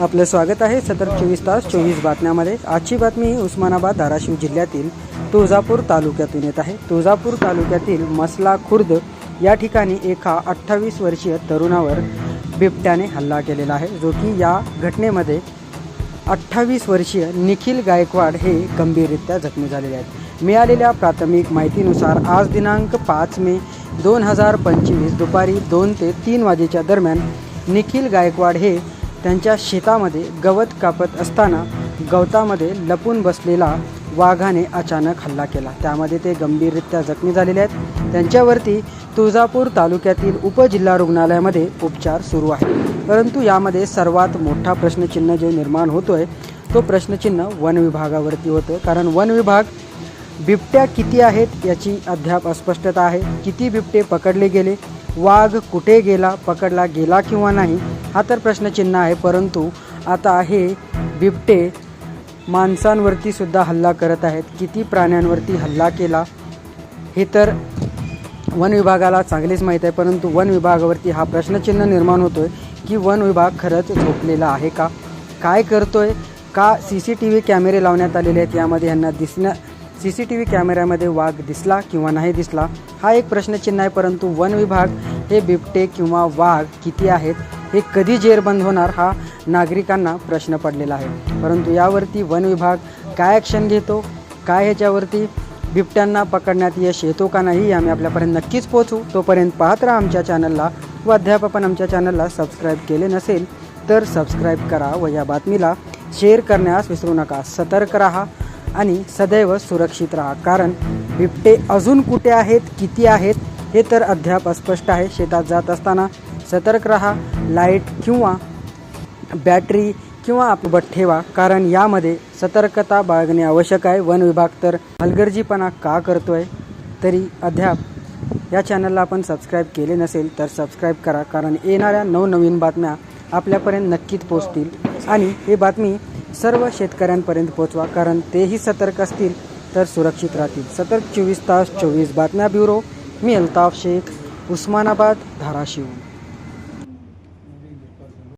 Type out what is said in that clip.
आपलं स्वागत आहे सतत चोवीस तास चोवीस बातम्यामध्ये. आजची बातमी उस्मानाबाद धाराशिव जिल्ह्यातील तुळजापूर तालुक्यातून येत आहे. तुळजापूर तालुक्यातील मसला खुर्द या ठिकाणी एका अठ्ठावीस वर्षीय तरुणावर बिबट्याने हल्ला केलेला आहे जो की या घटनेमध्ये अठ्ठावीस वर्षीय निखिल गायकवाड हे गंभीररित्या जखमी झालेले आहेत. मिळालेल्या प्राथमिक माहितीनुसार आज दिनांक पाच मे दोन हजार पंचवीस दुपारी दोन ते तीन वाजेच्या दरम्यान निखिल गायकवाड हे त्यांच्या शेतामध्ये गवत कापत असताना गवतामध्ये लपून बसलेला वाघाने अचानक हल्ला केला. त्यामध्ये ते गंभीररित्या जखमी झालेले आहेत. त्यांच्यावरती तुळजापूर तालुक्यातील उपजिल्हा रुग्णालयामध्ये उपचार सुरू आहे परंतु यामध्ये सर्वात मोठा प्रश्नचिन्ह जो निर्माण होतोय तो प्रश्नचिन्ह वन विभागावरती होतं कारण वन विभाग बिबट्या किती आहेत याची अद्याप अस्पष्टता आहे. किती बिबटे पकडले गेले? वाघ कुठे गेला पकडला गेला किंवा नाही हा तर प्रश्नचिन्ह आहे. परंतु आता हे बिबटे माणसांवरती सुद्धा हल्ला करत आहेत. किती प्राण्यांवरती हल्ला केला हे तर वन विभागाला चांगलीच माहीत आहे. परंतु वन विभागावरती हा प्रश्नचिन्ह निर्माण होतोय की वन विभाग खरंच झोपलेला आहे का? काय करतोय? का सी सी टी व्ही कॅमेरे लावण्यात आलेले आहेत? यामध्ये यांना दिसण्या सी सी टी व्ही कॅमेऱ्यामध्ये वाघ दिसला किंवा नाही दिसला हा एक प्रश्नचिन्ह आहे परंतु वन विभाग हे बिबटे किंवा वाघ किती आहेत हे कधी जेरबंद होणार हा नागरिकांना प्रश्न पडलेला आहे. परंतु यावरती वन विभाग काय ॲक्शन घेतो काय ह्याच्यावरती बिबट्यांना पकडण्यात यश येतो का नाही आम्ही आपल्यापर्यंत नक्कीच पोहोचू. तोपर्यंत पाहत राहा आमच्या चॅनलला व अद्याप आपण आमच्या चॅनलला सबस्क्राईब केले नसेल तर सबस्क्राईब करा व या बातमीला शेअर करण्यास विसरू नका. सतर्क राहा. आणि सदैव सुरक्षित राहा. कारण बिबटे अजून कुठे आहेत किती आहेत हे तर अद्याप अस्पष्ट आहे. शेतात जात असताना सतर्क राहा. लाइट किंवा बॅटरी किंवा आपबत ठेवा. कारण यामध्ये सतर्कता बाळगणे आवश्यक आहे. वन विभाग तर हलगर्जीपणा का करतोय तरी अद्याप या चॅनलला आपण सबस्क्राईब केले नसेल तर सबस्क्राईब करा. कारण येणाऱ्या नवनवीन बातम्या आपल्यापर्यंत नक्कीच पोचतील आणि ही बातमी सर्व शेतकऱ्यांपर्यंत पोचवा कारण तेही सतर्क असतील तर सुरक्षित राहतील. सतर्क चोवीस तास चोवीस बातम्या ब्युरो मी अल्ताफ शेख उस्मानाबाद धाराशिव.